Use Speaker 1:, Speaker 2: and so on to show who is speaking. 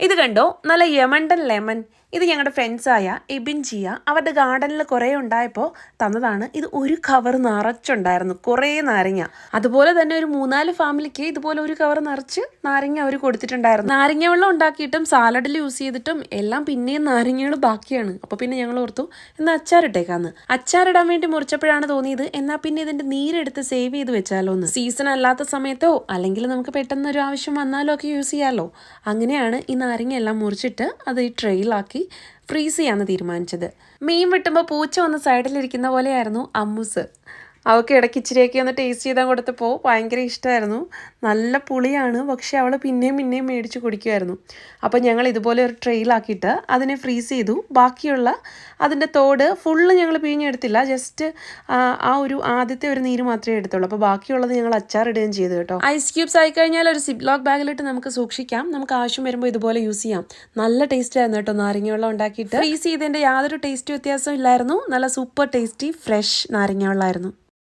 Speaker 1: ഇത് കണ്ടോ? നല്ല യമണ്ടൻ ലെമൺ. ഇത് ഞങ്ങളുടെ ഫ്രണ്ട്സായ എബിൻ ജിയ അവരുടെ ഗാർഡനിൽ കുറേ ഉണ്ടായപ്പോൾ തന്നതാണ്. ഇത് ഒരു കവർ നിറച്ചുണ്ടായിരുന്നു കുറേ നാരങ്ങ. അതുപോലെ തന്നെ ഒരു മൂന്നാൽ ഫാമിലിക്ക് ഇതുപോലെ ഒരു കവർ നിറച്ച് നാരങ്ങ അവർ കൊടുത്തിട്ടുണ്ടായിരുന്നു. നാരങ്ങ വെള്ളം ഉണ്ടാക്കിയിട്ടും സാലഡിൽ യൂസ് ചെയ്തിട്ടും എല്ലാം പിന്നെയും നാരങ്ങകൾ ബാക്കിയാണ്. അപ്പോൾ പിന്നെ ഞങ്ങൾ ഓർത്തു എന്നാൽ അച്ചാറിട്ടേക്കാന്ന് അച്ചാറിടാൻ വേണ്ടി മുറിച്ചപ്പോഴാണ് തോന്നിയത് എന്നാൽ പിന്നെ ഇതിന്റെ നീരെടുത്ത് സേവ് ചെയ്ത് വെച്ചാലോ എന്ന് സീസൺ അല്ലാത്ത സമയത്തോ അല്ലെങ്കിൽ നമുക്ക് പെട്ടെന്ന് ഒരു ആവശ്യം വന്നാലോ ഒക്കെ യൂസ് ചെയ്യാമല്ലോ അങ്ങനെയാണ് ഈ നാരങ്ങ എല്ലാം മുറിച്ചിട്ട് അത് ഈ ട്രെയിലാക്കി ഫ്രീസ് ചെയ്യാമെന്ന് തീരുമാനിച്ചത്. മീൻ വെട്ടുമ്പോൾ പൂച്ച ഒന്ന് സൈഡിലിരിക്കുന്ന പോലെയായിരുന്നു അമ്മൂസ്. അവൾക്ക് ഇടയ്ക്ക് ഇച്ചിരിയൊക്കെ ഒന്ന് ടേസ്റ്റ് ചെയ്താൽ കൊടുത്തപ്പോൾ ഭയങ്കര ഇഷ്ടമായിരുന്നു നല്ല പുളിയാണ്. പക്ഷേ അവൾ പിന്നെയും പിന്നെയും മേടിച്ച് കുടിക്കുമായിരുന്നു അപ്പോൾ ഞങ്ങൾ ഇതുപോലെ ഒരു ട്രെയിലാക്കിയിട്ട് അതിനെ ഫ്രീസ് ചെയ്തു. ബാക്കിയുള്ള അതിന്റെ തോട് ഫുള്ള് ഞങ്ങൾ പിഴിഞ്ഞെടുത്തില്ല. ജസ്റ്റ് ആ ഒരു ആദ്യത്തെ ഒരു നീര് മാത്രമേ എടുത്തുള്ളൂ. അപ്പോൾ ബാക്കിയുള്ളത് ഞങ്ങൾ അച്ചാറിടുകയും ചെയ്തു കേട്ടോ. ഐസ് ക്യൂബ്സ് ആയി കഴിഞ്ഞാൽ ഒരു സിബ്ലോക്ക് ബാഗിലിട്ട് നമുക്ക് സൂക്ഷിക്കാം. നമുക്ക് ആവശ്യം വരുമ്പോൾ ഇതുപോലെ യൂസ് ചെയ്യാം. നല്ല ടേസ്റ്റ് ആയിരുന്നു കേട്ടോ നാരങ്ങ വെള്ളം ഉണ്ടാക്കിയിട്ട്. ഫ്രീസ് ചെയ്തതിന്റെ യാതൊരു ടേസ്റ്റ് വ്യത്യാസം ഇല്ലായിരുന്നു. നല്ല സൂപ്പർ ടേസ്റ്റി ഫ്രഷ് നാരങ്ങ വെള്ളമായിരുന്നു